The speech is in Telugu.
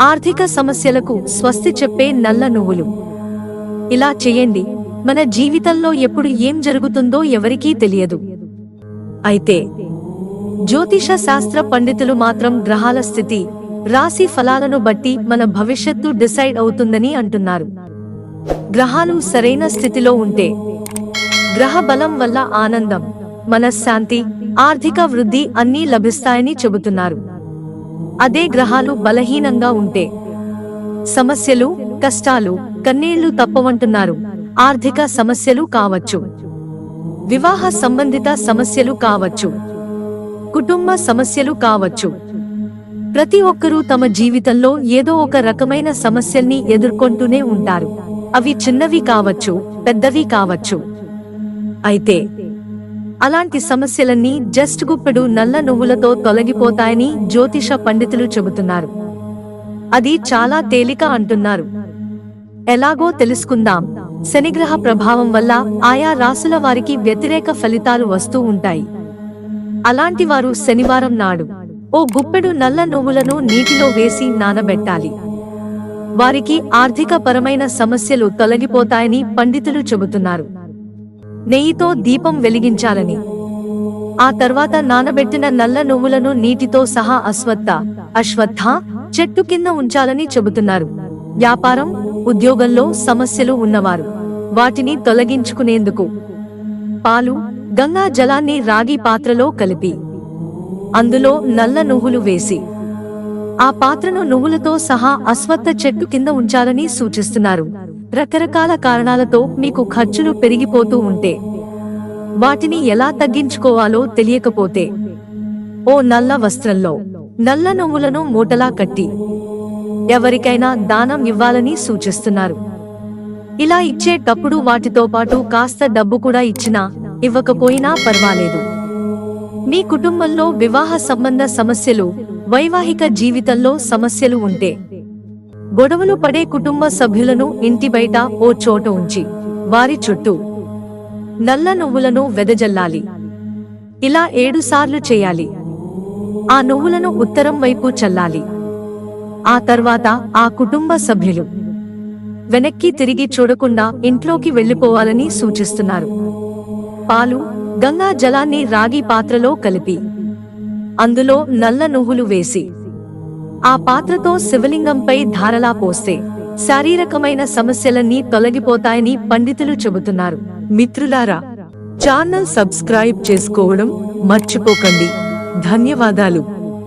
ఆర్థిక సమస్యలకు స్వస్తి చెప్పే నల్ల నువ్వులు. ఇలా చేయండి మన జీవితంలో ఎప్పుడు ఏం జరుగుతుందో ఎవరికీ తెలియదు. అయితే జ్యోతిష శాస్త్ర పండితులు మాత్రం గ్రహాల స్థితి రాశి ఫలాలను బట్టి మన భవిష్యత్తు డిసైడ్ అవుతుందని అంటున్నారు. గ్రహాలు సరైన స్థితిలో ఉంటే గ్రహ బలం వల్ల ఆనందం మనశ్శాంతి ఆర్థిక వృద్ధి అన్నీ లభిస్తాయని చెబుతున్నారు. అదే గ్రహాలు బలహీనంగా ఉంటే. సమస్యలు కష్టాలు కన్నీళ్ళు తప్పవంటున్నారు. ఆర్థిక సమస్యలు కావచ్చు. వివాహ సంబంధిత సమస్యలు కావచ్చు. కుటుంబ సమస్యలు కావచ్చు. ప్రతి ఒక్కరూ తమ జీవితంలో ఏదో ఒక రకమైన సమస్యల్ని ఎదుర్కొంటూనే ఉంటారు. అవి చిన్నవి కావచ్చు పెద్దవి కావచ్చు. అయితే అలాంటి సమస్యలన్నీ జస్ట్ గుప్పెడు నల్ల నువ్వులతో తొలగిపోతాయని జ్యోతిష పండితులు చెబుతున్నారు. అది చాలా తేలిక అంటున్నారు. ఎలాగో తెలుసుకుందాం. శనిగ్రహ ప్రభావం వల్ల ఆయా రాసుల వారికి వ్యతిరేక ఫలితాలు వస్తూ ఉంటాయి. అలాంటి వారు శనివారం నాడు ఓ గుప్పెడు నల్ల నువ్వులను నీటిలో వేసి నానబెట్టాలి. వారికి ఆర్థిక పరమైన సమస్యలు తొలగిపోతాయని పండితులు చెబుతున్నారు. నెయ్యితో దీపం వెలిగించాలని. ఆ తర్వాత నానబెట్టిన నల్ల నువ్వులను నీటితో సహా అశ్వత్థ అశ్వత్థ చెట్టు కింద ఉంచాలని చెబుతున్నారు. వ్యాపారం ఉద్యోగంలో సమస్యలు ఉన్నవారు. వాటిని తొలగించుకునేందుకు పాలు గంగా జలాన్ని రాగి పాత్రలో కలిపి అందులో నల్ల నువ్వులు వేసి ఆ పాత్రను నువ్వులతో సహా అశ్వత్థ చెట్టు కింద ఉంచాలని సూచిస్తున్నారు. రకరకాల కారణాలతో మీకు ఖర్చులు పెరిగిపోతూ ఉంటే వాటిని ఎలా తగ్గించుకోవాలో తెలియకపోతే ఓ నల్ల వస్త్రంలో నల్ల నువ్వులను మూటలా కట్టి ఎవరికైనా దానం ఇవ్వాలని సూచిస్తున్నారు. ఇలా ఇచ్చేటప్పుడు వాటితో పాటు కాస్త డబ్బు కూడా ఇచ్చినా ఇవ్వకపోయినా పర్వాలేదు. మీ కుటుంబంలో వివాహ సంబంధ సమస్యలు వైవాహిక జీవితంలో సమస్యలు ఉంటే గొడవలు పడే కుటుంబ సభ్యులను ఇంటి బయట ఓ చోట ఉంచి వారి చుట్టూ నల్ల నువ్వులను వెదజల్లాలి. ఇలా ఏడు సార్లు చేయాలి. ఆ నువ్వులను ఉత్తరం వైపు చల్లాలి. ఆ తర్వాత ఆ కుటుంబ సభ్యులు వెనక్కి తిరిగి చూడకుండా ఇంట్లోకి వెళ్ళిపోవాలని సూచిస్తున్నారు. పాలు గంగా జలాన్ని రాగి పాత్రలో కలిపి అందులో నల్ల నువ్వులు వేసి ఆ పాత్రతో శివలింగంపై ధారలా పోస్తే శారీరకమైన సమస్యలన్నీ తొలగిపోతాయని పండితులు చెబుతున్నారు. మిత్రులారా ఛానల్ సబ్స్క్రైబ్ చేసుకోవడం మర్చిపోకండి. ధన్యవాదాలు.